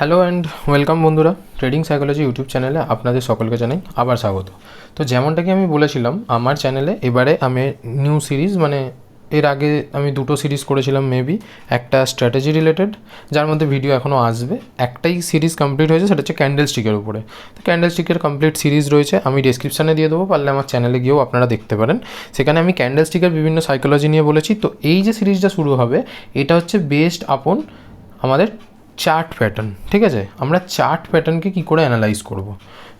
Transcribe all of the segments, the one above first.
Hello and welcome বন্ধুরা trading psychology YouTube চ্যানেলে আপনাদের সকলকে জানাই আবার স্বাগত। তো যেমনটা কি আমি বলেছিলাম, আমার চ্যানেলে এবারে আমি নিউ সিরিজ মানে এর আগে আমি দুটো সিরিজ করেছিলাম মেবি একটা স্ট্র্যাটেজি রিলেটেড যার মধ্যে ভিডিও এখনও আসবে। একটাই সিরিজ কমপ্লিট হয়েছে, সেটা হচ্ছে ক্যান্ডেল স্টিকের উপরে। তো ক্যান্ডেল স্টিকের কমপ্লিট সিরিজ রয়েছে, আমি ডিসক্রিপশানে দিয়ে দেবো, পারলে আমার চ্যানেলে গিয়েও আপনারা দেখতে পারেন। সেখানে আমি ক্যান্ডেল স্টিকের বিভিন্ন সাইকোলজি নিয়ে বলেছি। তো এই যে সিরিজটা শুরু হবে, এটা হচ্ছে বেস্ট আপন আমাদের চার্ট প্যাটার্ন ঠিক আছে? আমরা চার্ট প্যাটার্নকে কী করে অ্যানালাইজ করব?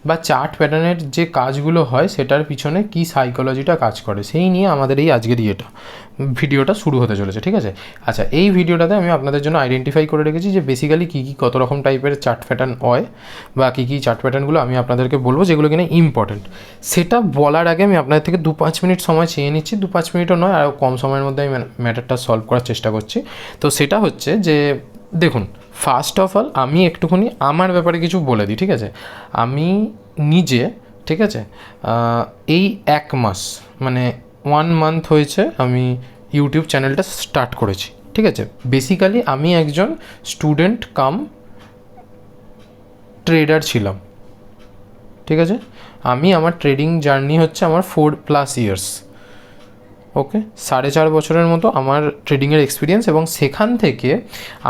বা চার্ট প্যাটার্নের যে কাজগুলো হয়, সেটার পিছনে কী সাইকোলজিটা কাজ করে? সেই নিয়ে আমাদের এই আজকের ইয়েটা, ভিডিওটা শুরু হতে চলেছে, ঠিক আছে? আচ্ছা এই ভিডিওটাতে আমি আপনাদের জন্য আইডেন্টিফাই করে রেখেছি যে বেসিক্যালি কী কী কত রকম টাইপের চার্ট প্যাটার্ন হয়, বা কী কী চার্ট প্যাটার্নগুলো আমি আপনাদেরকে বলব, যেগুলো কিনা ইম্পর্টেন্ট সেটা বলার আগে আমি আপনাদের থেকে দু পাঁচ মিনিট সময় চেয়ে নিচ্ছি। দু পাঁচ মিনিটও নয়, আরও কম সময়ের মধ্যে আমি ম্যাটারটা সলভ করার চেষ্টা করছি। তো সেটা হচ্ছে যে, দেখুন ফার্স্ট অফ অল আমি একটুখানি আমার ব্যাপারে কিছু বলে দিই, ঠিক আছে? আমি নিজে, ঠিক আছে? এই এক মাস মানে ওয়ান মান্থ হয়েছে আমি ইউটিউব চ্যানেলটা স্টার্ট করেছি, ঠিক আছে? বেসিক্যালি আমি একজন স্টুডেন্ট কাম ট্রেডার ছিলাম, ঠিক আছে? আমি আমার ট্রেডিং জার্নি হচ্ছে আমার ফোর প্লাস ইয়ার্স ওকে সাড়ে চার বছরের মতো আমার ট্রেডিংয়ের এক্সপিরিয়েন্স এবং সেখান থেকে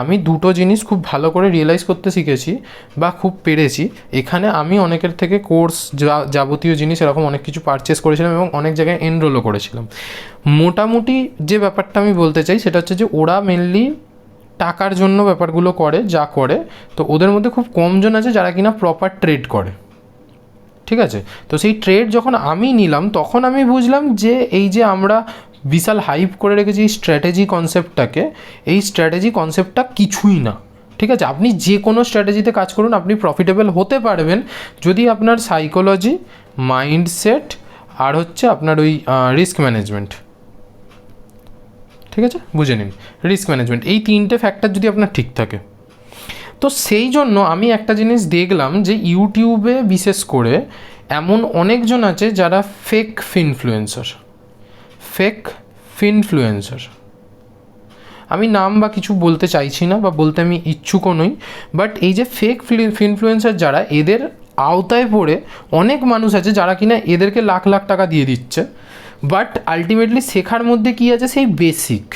আমি দুটো জিনিস খুব ভালো করে রিয়েলাইজ করতে শিখেছি বা খুব পেরেছি। এখানে আমি অনেকের থেকে কোর্স যাবতীয় জিনিস এরকম অনেক কিছু পারচেস করেছিলাম এবং অনেক জায়গায় এনরোলও করেছিলাম। মোটামুটি যে ব্যাপারটা আমি বলতে চাই সেটা হচ্ছে যে ওরা মেনলি টাকার জন্য ব্যাপারগুলো করে, যা করে, তো ওদের মধ্যে খুব কমজন আছে যারা কিনা প্রপার ট্রেড করে। ঠিক আছে? তো সেই ট্রেড যখন আমি নিলাম, তখন আমি বুঝলাম যে এই যে আমরা বিশাল হাইপ করে রেখেছি এই স্ট্র্যাটেজি কনসেপ্টটাকে এই স্ট্র্যাটেজি কনসেপ্টটা কিছুই না। ঠিক আছে? আপনি যে কোনো স্ট্র্যাটেজিতে কাজ করুন, আপনি প্রফিটেবল হতে পারবেন যদি আপনার সাইকোলজি মাইন্ডসেট আর হচ্ছে আপনার ওই রিস্ক ম্যানেজমেন্ট ঠিক আছে? বুঝে নিন। রিস্ক ম্যানেজমেন্ট এই তিনটে ফ্যাক্টর যদি আপনার ঠিক থাকে। তো সেই জন্য আমি একটা জিনিস দেখলাম যে ইউটিউবে বিশেষ করে এমন অনেকজন আছে যারা ফেক ফিনফ্লুয়েন্সার ফেক ফিনফ্লুয়েন্সার আমি নাম বা কিছু বলতে চাইছি না বা বলতে আমি ইচ্ছুকও নই বাট এই যে ফেক ফিনফ্লুয়েন্সার যারা, এদের আওতায় পড়ে অনেক মানুষ আছে যারা কিনা এদেরকে লাখ লাখ টাকা দিয়ে দিচ্ছে বাট আলটিমেটলি শেখার মধ্যে কী আছে? সেই বেসিক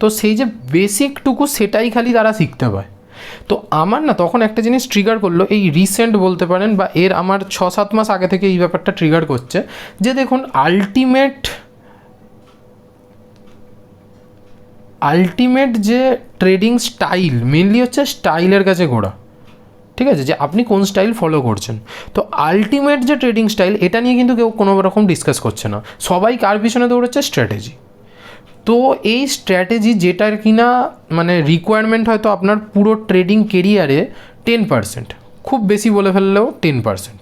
তো সেই যে বেসিকটুকু সেটাই খালি তারা শিখতে পায়। তো আমার না তখন একটা জিনিস ট্রিগার করল, এই রিসেন্ট বলতে পারেন বা এর আমার ছ সাত মাস আগে থেকে এই ব্যাপারটা ট্রিগার করছে, যে দেখুন আলটিমেট আলটিমেট যে ট্রেডিং স্টাইল মেনলি হচ্ছে স্টাইলের কাছে ঘোরা, ঠিক আছে? যে আপনি কোন স্টাইল ফলো করছেন। তো আলটিমেট যে ট্রেডিং স্টাইল এটা নিয়ে কিন্তু কেউ কোনো রকম ডিসকাস করছে না। সবাই কার পিছনে দৌড়াচ্ছে? স্ট্র্যাটেজি তো এই স্ট্র্যাটেজি যেটার কিনা মানে রিকোয়ারমেন্ট হয়তো আপনার পুরো ট্রেডিং কেরিয়ারে টেন পার্সেন্ট খুব বেশি বলে ফেললেও টেন পার্সেন্ট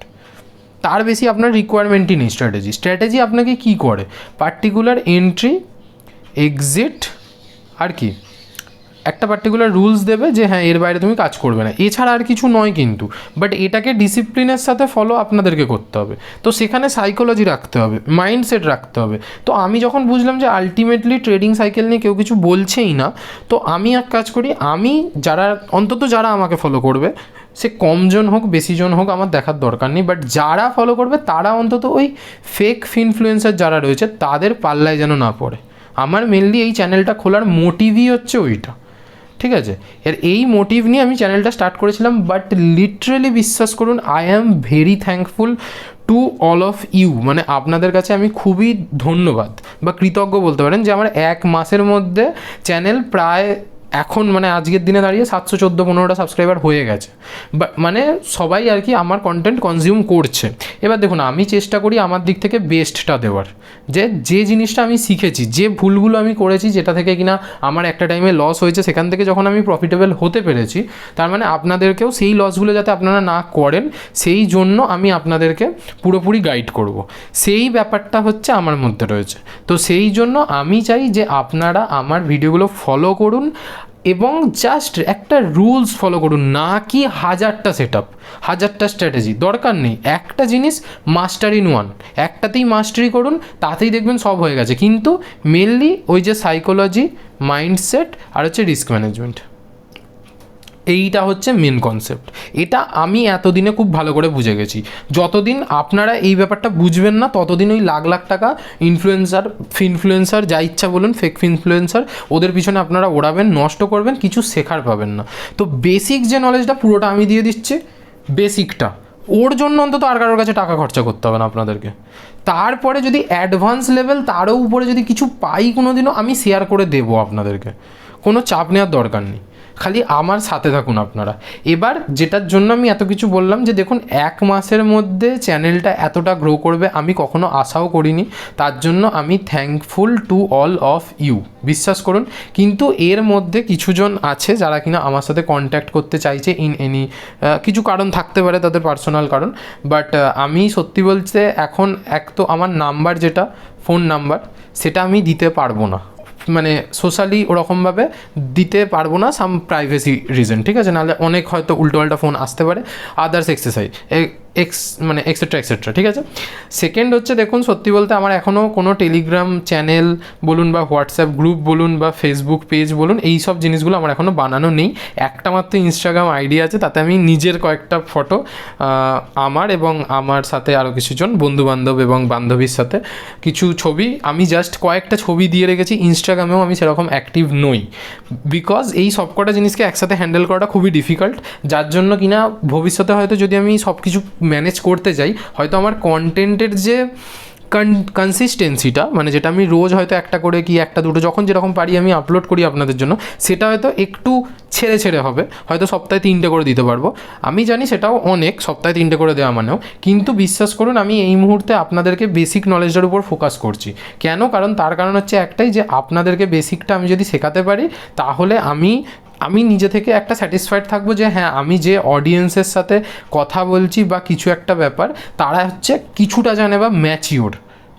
তার বেশি আপনার রিকোয়ারমেন্টই নেই স্ট্র্যাটেজি স্ট্র্যাটেজি আপনাকে কি করে? পার্টিকুলার এন্ট্রি এক্সিট আর কি? একটা পার্টিকুলার রুলস দেবে যে হ্যাঁ এর বাইরে তুমি কাজ করবে না। এছাড়া আর কিছু নয় কিন্তু। বাট এটাকে ডিসিপ্লিনের সাথে ফলো আপনাদেরকে করতে হবে। তো সেখানে সাইকোলজি রাখতে হবে মাইন্ডসেট রাখতে হবে। তো আমি যখন বুঝলাম যে আলটিমেটলি ট্রেডিং সাইকেল নিয়ে কেউ কিছু বলছেই না, তো আমি এক কাজ করি, আমি যারা, অন্তত যারা আমাকে ফলো করবে, সে কমজন হোক, বেশিজন হোক, আমার দেখার দরকার নেই। বাট যারা ফলো করবে, তারা অন্তত ওই ফেক ফিনফ্লুয়েন্সার যারা রয়েছে, তাদের পাল্লায় যেন না পড়ে। আমার মেনলি এই চ্যানেলটা খোলার মোটিভই হচ্ছে ওইটা। ঠিক আছে? এর এই মোটিভ নিয়ে আমি চ্যানেলটা স্টার্ট করেছিলাম বাট লিটারেলি বিশ্বাস করুন I am very thankful to all of you মানে আপনাদের কাছে আমি খুবই ধন্যবাদ বা কৃতজ্ঞ বলতে পারেন যে আমার এক মাসের মধ্যে চ্যানেল প্রায় এখন মানে আজকের দিনে দাঁড়িয়ে সাতশো চোদ্দ পনেরোটা সাবস্ক্রাইবার হয়ে গেছে। বা মানে সবাই আর কি আমার কন্টেন্ট কনজিউম করছে। এবার দেখুন, আমি চেষ্টা করি আমার দিক থেকে বেস্টটা দেওয়ার। যে যে জিনিসটা আমি শিখেছি, যে ভুলগুলো আমি করেছি যেটা থেকে কিনা আমার একটা টাইমে লস হয়েছে, সেখান থেকে যখন আমি প্রফিটেবল হতে পেরেছি, তার মানে আপনাদেরকেও সেই লসগুলো যাতে আপনারা না করেন, সেই জন্য আমি আপনাদেরকে পুরোপুরি গাইড করব। সেই ব্যাপারটা হচ্ছে আমার মধ্যে রয়েছে। তো সেই জন্য আমি চাই যে আপনারা আমার ভিডিওগুলো ফলো করুন এবং জাস্ট একটা রুলস ফলো করুন, না কি হাজারটা সেট আপ হাজারটা স্ট্র্যাটেজি দরকার নেই। একটা জিনিস মাস্টার ইন ওয়ান একটাতেই মাস্টারি করুন, তাতেই দেখবেন সব হয়ে গেছে। কিন্তু মেনলি ওই যে সাইকোলজি মাইন্ডসেট আর হচ্ছে রিস্ক ম্যানেজমেন্ট এইটা হচ্ছে মেন কনসেপ্ট এটা আমি এতদিনে খুব ভালো করে বুঝে গেছি। যতদিন আপনারা এই ব্যাপারটা বুঝবেন না, ততদিন ওই লাখ লাখ টাকা ইনফ্লুয়েন্সার ফিনফ্লুয়েন্সার যা ইচ্ছা বলুন ফেক ইনফ্লুয়েন্সার ওদের পিছনে আপনারা ওড়াবেন, নষ্ট করবেন, কিছু শেখার পাবেন না। তো বেসিক যে নলেজটা পুরোটা আমি দিয়ে দিচ্ছি বেসিকটা ওর জন্য অন্তত আর কারোর কাছে টাকা খরচা করতে হবে না আপনাদেরকে। তারপরে যদি অ্যাডভান্স লেভেল তারও উপরে যদি কিছু পাই কোনো দিনও আমি শেয়ার করে দেবো আপনাদেরকে। কোনো চাপ নেওয়ার দরকার নেই। খালি আমার সাথে থাকুন আপনারা। এবার যেটার জন্য আমি এত কিছু বললাম যে দেখুন, এক মাসের মধ্যে চ্যানেলটা এতটা গ্রো করবে, আমি কখনো আশাও করিনি। তার জন্য আমি thankful to all of you বিশ্বাস করুন, কিন্তু এর মধ্যে কিছুজন আছে যারা কিনা আমার সাথে কন্ট্যাক্ট করতে চাইছে ইন এনি কিছু কারণ থাকতে পারে তাদের পার্সোনাল কারণ বাট আমি সত্যি বলতে এখন এক তো আমার নাম্বার যেটা ফোন নাম্বার সেটা আমি দিতে পারব না। মানে সোশ্যালি ওরকমভাবে দিতে পারব না সাম প্রাইভেসি রিজন ঠিক আছে? নাহলে অনেক হয়তো উল্টোপাল্টা ফোন আসতে পারে আদার্স এক্সারসাইজ এক্স মানে এক্সেট্রা এক্সেট্রা ঠিক আছে? সেকেন্ড হচ্ছে, দেখুন, সত্যি বলতে আমার এখনও কোনো টেলিগ্রাম চ্যানেল বলুন বা হোয়াটসঅ্যাপ গ্রুপ বলুন বা ফেসবুক পেজ বলুন, এই সব জিনিসগুলো আমার এখনও বানানো নেই। একটা মাত্র ইনস্টাগ্রাম আইডি আছে, তাতে আমি নিজের কয়েকটা ফটো আমার এবং আমার সাথে আরও কিছুজন বন্ধুবান্ধব এবং বান্ধবীর সাথে কিছু ছবি, আমি জাস্ট কয়েকটা ছবি দিয়ে রেখেছি ইনস্টাগ্রামেও আমি সেরকম অ্যাক্টিভ নই। বিকজ এই সবকটা জিনিসকে একসাথে হ্যান্ডেল করাটা খুবই ডিফিকাল্ট যার জন্য কিনা ভবিষ্যতে হয়তো যদি আমি সব কিছু ম্যানেজ করতে যাই, হয়তো আমার কন্টেন্টের যে কন কনসিস্টেন্সিটা মানে যেটা আমি রোজ হয়তো একটা করে কি একটা দুটো, যখন যেরকম পারি আমি আপলোড করি আপনাদের জন্য, সেটা হয়তো একটু ছেড়ে ছেড়ে হবে, হয়তো সপ্তাহে তিনটে করে দিতে পারব। আমি জানি সেটাও অনেক, সপ্তাহে তিনটে করে দেওয়া মানেও, কিন্তু বিশ্বাস করুন আমি এই মুহূর্তে আপনাদেরকে বেসিক নলেজের উপর ফোকাস করছি। কেন? কারণ তার কারণ হচ্ছে একটাই যে আপনাদেরকে বেসিকটা আমি যদি শেখাতে পারি, তাহলে আমি আমি নিজে থেকে একটা স্যাটিসফাইড থাকব যে হ্যাঁ আমি যে অডিয়েন্সের সাথে কথা বলছি বা কিছু একটা ব্যাপার, তারা হচ্ছে কিছুটা জানে বা ম্যাচিওর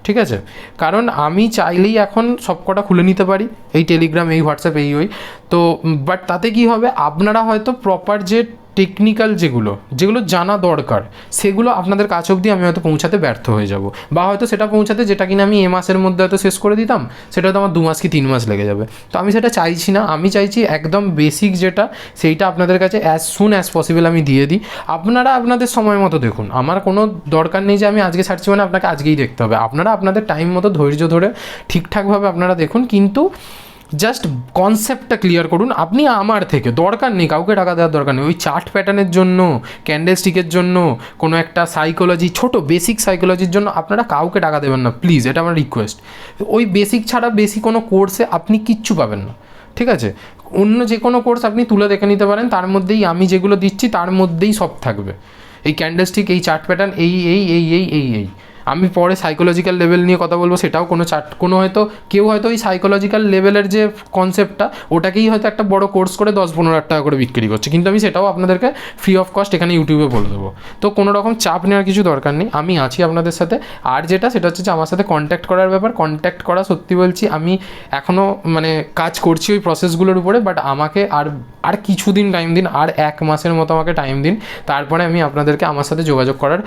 ঠিক আছে? কারণ আমি চাইলেই এখন সবকটা খুলে নিতে পারি, এই টেলিগ্রাম এই হোয়াটসঅ্যাপ এই ওই। তো বাট তাতে কি হবে? আপনারা হয়তো প্রপার যে টেকনিক্যাল যেগুলো যেগুলো জানা দরকার, সেগুলো আপনাদের কাছ অবধি আমি হয়তো পৌঁছাতে ব্যর্থ হয়ে যাব। বা হয়তো সেটা পৌঁছাতে যেটা কিনা আমি এ মাসের মধ্যে হয়তো শেষ করে দিতাম, সেটা হয়তো আমার দু মাস কি তিন মাস লেগে যাবে। তো আমি সেটা চাইছি না, আমি চাইছি একদম বেসিক যেটা, সেইটা আপনাদের কাছে অ্যাজ সুন অ্যাজ পসিবল আমি দিয়ে দিই। আপনারা আপনাদের সময় মতো দেখুন, আমার কোনো দরকার নেই যে আমি আজকে ছাড়ছি মানে আপনাকে আজকেই দেখতে হবে। আপনারা আপনাদের টাইম মতো ধৈর্য ধরে ঠিকঠাকভাবে আপনারা দেখুন, কিন্তু জাস্ট কনসেপ্টটা ক্লিয়ার করুন। আপনি আমার থেকে, দরকার নেই, কাউকে টাকা দেওয়ার দরকার নেই। ওই চার্ট প্যাটার্নের জন্য ক্যান্ডেল স্টিকের জন্য, কোনো একটা সাইকোলজি ছোট বেসিক সাইকোলজির জন্য আপনারা কাউকে টাকা দেবেন না। প্লিজ এটা আমার রিকোয়েস্ট ওই বেসিক ছাড়া বেশি কোনো কোর্সে আপনি কিচ্ছু পাবেন না। ঠিক আছে? অন্য যে কোনো কোর্স আপনি তুলে দেখে নিতে পারেন, তার মধ্যেই আমি যেগুলো দিচ্ছি, তার মধ্যেই সব থাকবে। এই ক্যান্ডেলস্টিক এই চার্ট প্যাটার্ন এই এই এই এই এই এই। আমি পরে সাইকোলজিক্যাল লেভেল নিয়ে কথা বলব, সেটাও কোনো চার্ট কোনো হয়তো, কেউ হয়তো ওই সাইকোলজিক্যাল লেভেলের যে কনসেপ্টটা ওটাকেই হয়তো একটা বড় কোর্স করে দশ পনেরো হাজার টাকা করে বিক্রি করছে। কিন্তু আমি সেটাও আপনাদেরকে ফ্রি অফ কস্ট এখানে ইউটিউবে বলে দেবো। তো কোনো রকম চাপ নেওয়ার কিছু দরকার নেই। আমি আছি আপনাদের সাথে। আর যেটা, সেটা হচ্ছে যে আমার সাথে কন্ট্যাক্ট করার ব্যাপার। কন্ট্যাক্ট করা সত্যি বলছি, আমি এখনও মানে কাজ করছি ওই প্রসেসগুলোর উপরে বাট আমাকে আর আর কিছুদিন টাইম দিন, আর এক মাসের মতো আমাকে টাইম দিন। তারপরে আমি আপনাদেরকে, আমার সাথে যোগাযোগ করার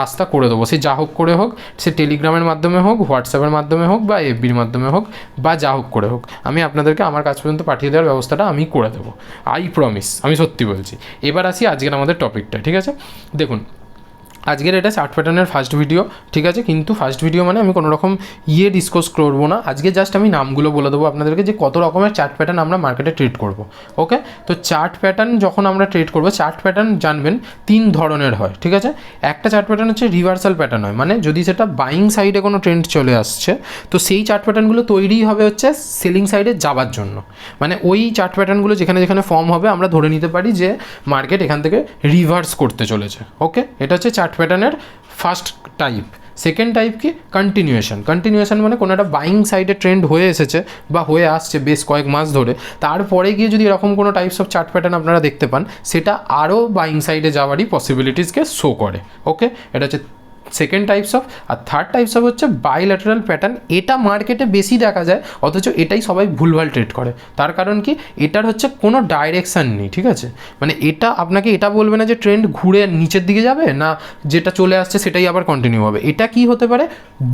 রাস্তা করে দেবো। সে যা হোক করে হোক, সে টেলিগ্রামের মাধ্যমে হোক হোয়াটসঅ্যাপের মাধ্যমে হোক বা এফবির মাধ্যমে হোক বা যা হোক করে হোক, আমি আপনাদেরকে আমার কাছ পর্যন্ত পাঠিয়ে দেওয়ার ব্যবস্থাটা আমি করে দেবো। আই প্রমিস আমি সত্যি বলছি। এবার আসি আজকের আমাদের টপিকটা ঠিক আছে? দেখুন আজকের এটা চার্ট প্যাটার্নের ফার্স্ট ভিডিও ঠিক আছে? কিন্তু ফার্স্ট ভিডিও মানে আমি কোনো রকম ইয়ে ডিসকোস করব না। আজকে জাস্ট আমি নামগুলো বলে দেবো আপনাদেরকে যে কত রকমের চার্ট প্যাটার্ন আমরা মার্কেটে ট্রেড করব ওকে তো চার্ট প্যাটার্ন যখন আমরা ট্রেড করব, চার্ট প্যাটার্ন জানবেন তিন ধরনের হয়, ঠিক আছে? একটা চার্ট প্যাটার্ন হচ্ছে রিভার্সাল প্যাটার্ন হয় মানে যদি সেটা বাইং সাইডে কোনো ট্রেন্ড চলে আসছে, তো সেই চার্ট প্যাটার্নগুলো তৈরিই হবে হচ্ছে সেলিং সাইডে যাবার জন্য। মানে ওই চার্ট প্যাটার্নগুলো যেখানে যেখানে ফর্ম হবে, আমরা ধরে নিতে পারি যে মার্কেট এখান থেকে রিভার্স করতে চলেছে ওকে এটা হচ্ছে চার্ট প্যাটার্নের ফার্স্ট টাইপ সেকেন্ড টাইপ কি? কন্টিনিউয়েশন কন্টিনিউয়েশন মানে কোনো একটা বাইং সাইডে ট্রেন্ড হয়ে এসেছে বা হয়ে আসছে বেশ কয়েক মাস ধরে। তারপরে গিয়ে যদি এরকম কোনো টাইপস অফ চার্ট প্যাটার্ন আপনারা দেখতে পান, সেটা আরও বাইং সাইডে যাওয়ারই পসিবিলিটিসকে শো করে। ওকে এটা হচ্ছে সেকেন্ড টাইপস অফ আর থার্ড টাইপস অফ হচ্ছে বাইল্যাটারাল প্যাটার্ন এটা মার্কেটে বেশি দেখা যায়, অথচ এটাই সবাই ভুলভাল ট্রেড করে। তার কারণ কি? এটার হচ্ছে কোনো ডাইরেকশান নেই, ঠিক আছে? মানে এটা আপনাকে এটা বলবে না যে ট্রেন্ড ঘুরে নিচের দিকে যাবে, না যেটা চলে আসছে সেটাই আবার কন্টিনিউ হবে। এটা কি হতে পারে?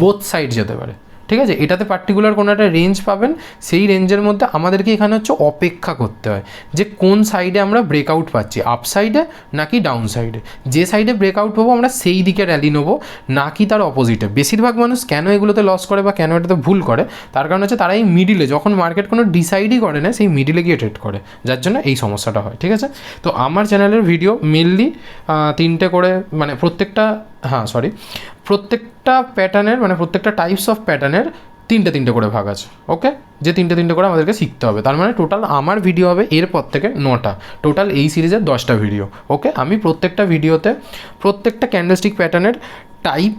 বোথ সাইড যেতে পারে। ঠিক আছে? এটাতে পার্টিকুলার কোনো একটা রেঞ্জ পাবেন। সেই রেঞ্জের মধ্যে আমাদেরকে এখানে হচ্ছে অপেক্ষা করতে হয় যে কোন সাইডে আমরা ব্রেকআউট পাচ্ছি আপ সাইডে নাকি ডাউন সাইডে যে সাইডে ব্রেকআউট পাবো আমরা সেই দিকে র্যালি নেব নাকি তার অপোজিটে বেশিরভাগ মানুষ কেন এগুলোতে লস করে বা কেন এটাতে ভুল করে? তার কারণ হচ্ছে তারা এই মিডিলে যখন মার্কেট কোনো ডিসাইডই করে না, সেই মিডিলে গিয়ে ট্রেড করে, যার জন্য এই সমস্যাটা হয়, ঠিক আছে? তো আমার চ্যানেলের ভিডিও মেনলি তিনটে করে মানে প্রত্যেকটা হ্যাঁ সরি প্রত্যেকটা প্যাটার্নের মানে প্রত্যেকটা টাইপস অফ প্যাটার্নের তিনটে তিনটে করে ভাগ আছে ওকে যে তিনটে তিনটে করে আমাদেরকে শিখতে হবে। তার মানে টোটাল আমার ভিডিও হবে এরপর থেকে নটা। টোটাল এই সিরিজের দশটা ভিডিও ওকে আমি প্রত্যেকটা ভিডিওতে প্রত্যেকটা ক্যান্ডেলস্টিক প্যাটার্নের টাইপ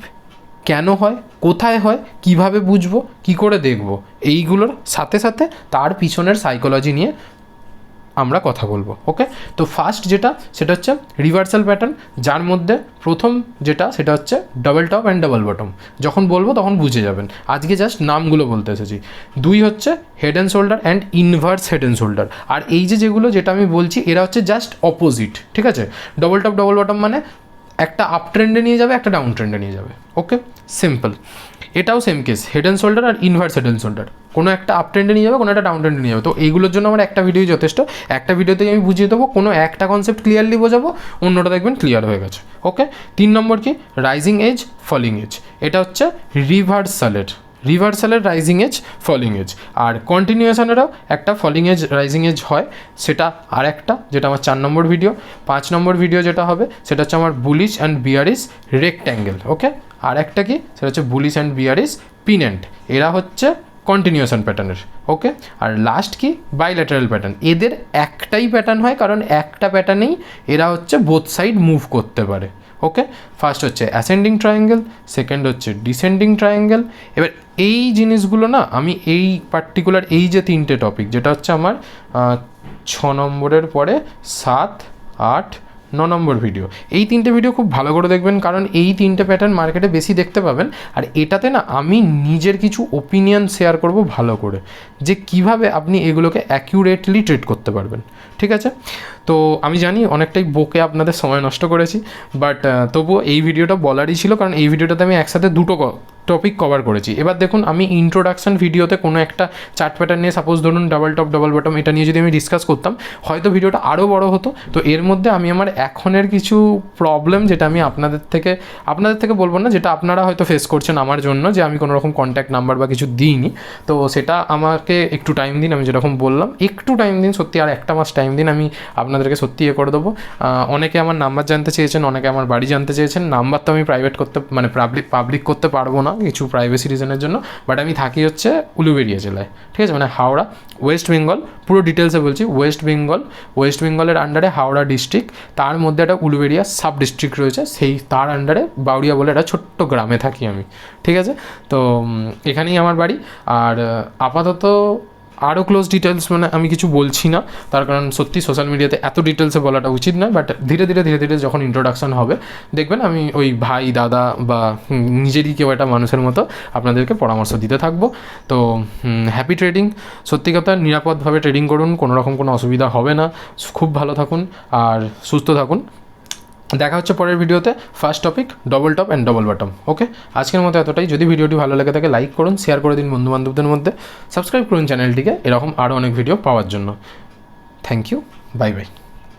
কেন হয়, কোথায় হয়, কীভাবে বুঝব, কি করে দেখব, এইগুলোর সাথে সাথে তার পিছনের সাইকোলজি নিয়ে আমরা কথা বলব ওকে তো ফার্স্ট যেটা, সেটা হচ্ছে রিভার্সাল প্যাটার্ন যার মধ্যে প্রথম যেটা, সেটা হচ্ছে double top and double bottom যখন বলব তখন বুঝে যাবেন। আজকে জাস্ট নামগুলো বলতে এসেছি। দুই হচ্ছে head and shoulder and inverse head and shoulder আর এই যে যেগুলো যেটা আমি বলছি, এরা হচ্ছে জাস্ট অপোজিট ঠিক আছে? ডবল টপ ডবল বটম মানে একটা আপ ট্রেন্ডে নিয়ে যাবে, একটা ডাউন ট্রেন্ডে নিয়ে যাবে ওকে সিম্পল এটাও same case head and shoulder R inverse head and shoulder কোনো একটা আপ ট্রেন্ডে নিয়ে যাবে, কোনো একটা ডাউন ট্রেন্ডে নিয়ে যাবে। তো এইগুলোর জন্য আমার একটা ভিডিও যথেষ্ট। একটা ভিডিওতেই আমি বুঝিয়ে দেবো, কোনো একটা কনসেপ্ট ক্লিয়ারলি বোঝাবো, অন্যটা দেখবেন ক্লিয়ার হয়ে গেছে। ওকে তিন নম্বর কি? রাইজিং এজ ফলিং এজ এটা হচ্ছে রিভার্সালের রিভার্সালের রাইজিং এজ ফলিং এজ আর কন্টিনিউশনেরও একটা ফলিং এজ রাইজিং এজ হয়। সেটা আর একটা যেটা আমার চার নম্বর ভিডিও পাঁচ নম্বর ভিডিও যেটা হবে, সেটা হচ্ছে আমার bullish and bearish rectangle okay আর একটা কি? সেটা হচ্ছে বুলিশ অ্যান্ড বিয়ারিস পিনেন্ট এরা হচ্ছে কন্টিনিউশন প্যাটার্নের ওকে আর লাস্ট কি? বাইল্যাটারাল প্যাটার্ন এদের একটাই প্যাটার্ন হয়, কারণ একটা প্যাটার্নেই এরা হচ্ছে বোথ সাইড মুভ করতে পারে। ওকে ফার্স্ট হচ্ছে অ্যাসেন্ডিং ট্রায়াঙ্গেল সেকেন্ড হচ্ছে ডিসেন্ডিং ট্রায়াঙ্গেল এবার এই জিনিসগুলো না, আমি এই পার্টিকুলার এই যে তিনটে টপিক যেটা হচ্ছে আমার ছ নম্বরের পরে সাত, আট ন নম্বর ভিডিও এই তিনটে ভিডিও খুব ভালো করে দেখবেন, কারণ এই তিনটে প্যাটার্ন মার্কেটে বেশি দেখতে পাবেন। আর এটাতে না, আমি নিজের কিছু ওপিনিয়ন শেয়ার করব ভালো করে, যে কীভাবে আপনি এগুলোকে অ্যাকিউরেটলি ট্রিট করতে পারবেন। ঠিক আছে? তো আমি জানি অনেকটাই বকে আপনাদের সময় নষ্ট করেছি বাট তবুও এই ভিডিওটা বলারই ছিল, কারণ এই ভিডিওটাতে আমি একসাথে দুটো টপিক কভার করেছি। এবার দেখুন, আমি ইন্ট্রোডাকশন ভিডিওতে কোনো একটা চার্ট প্যাটার্ন নিয়ে সাপোজ ধরুন ডাবল টপ ডাবল বটম এটা নিয়ে যদি আমি ডিসকাস করতাম, হয়তো ভিডিওটা আরও বড় হতো। তো এর মধ্যে আমি আমার এখনের কিছু প্রবলেম যেটা আমি আপনাদের থেকে আপনাদের থেকে বলব না, যেটা আপনারা হয়তো ফেস করছেন আমার জন্য, যে আমি কোনো রকম কন্ট্যাক্ট নাম্বার বা কিছু দিইনি। তো সেটা আমাকে একটু টাইম দিন, আমি যেরকম বললাম, একটু টাইম দিন, সত্যি আর একটা মাস টাইম দিন, আমি আপনাদেরকে সত্যি ইয়ে করে দেবো। অনেকে আমার নাম্বার জানতে চেয়েছেন, অনেকে আমার বাড়ি জানতে চেয়েছেন নাম্বার তো আমি প্রাইভেট করতে মানে পাবলিক পাবলিক করতে পারব না। কিছু প্রাইভেসি রিজনের জন্য বাট আমি থাকি হচ্ছে উলুবেরিয়া জেলায়, ঠিক আছে? মানে হাওড়া ওয়েস্ট বেঙ্গল পুরো ডিটেলসে বলছি ওয়েস্ট বেঙ্গল ওয়েস্ট বেঙ্গলের আন্ডারে হাওড়া ডিস্ট্রিক্ট তার মধ্যে একটা উলুবেরিয়া সাব ডিস্ট্রিক্ট রয়েছে, সেই তার আন্ডারে বাউরিয়া বলে একটা ছোট্ট গ্রামে থাকি আমি, ঠিক আছে? তো এখানেই আমার বাড়ি, আর, আপাতত আরও ক্লোজ ডিটেলস মানে আমি কিছু বলছি না, তার কারণ সত্যি সোশ্যাল মিডিয়াতে এত ডিটেলসে বলাটা উচিত নয় বাট ধীরে ধীরে ধীরে ধীরে যখন ইন্ট্রোডাকশন হবে, দেখবেন আমি ওই ভাই, দাদা বা নিজেরই কেউ একটা মানুষের মতো আপনাদেরকে পরামর্শ দিতে থাকব। তো হ্যাপি ট্রেডিং সত্যি কথা নিরাপদভাবে ট্রেডিং করুন, কোনো রকম কোনো অসুবিধা হবে না। খুব ভালো থাকুন, আর সুস্থ থাকুন। দেখা হচ্ছে পরের ভিডিওতে। First topic double top and double bottom okay আজকের মতো এতটাই। যদি ভিডিওটি ভালো লাগে থাকে লাইক করুন শেয়ার করে দিন বন্ধুবান্ধবদের মধ্যে। সাবস্ক্রাইব করুন চ্যানেলটিকে এরকম আরও অনেক ভিডিও পাওয়ার জন্য। Thank you bye bye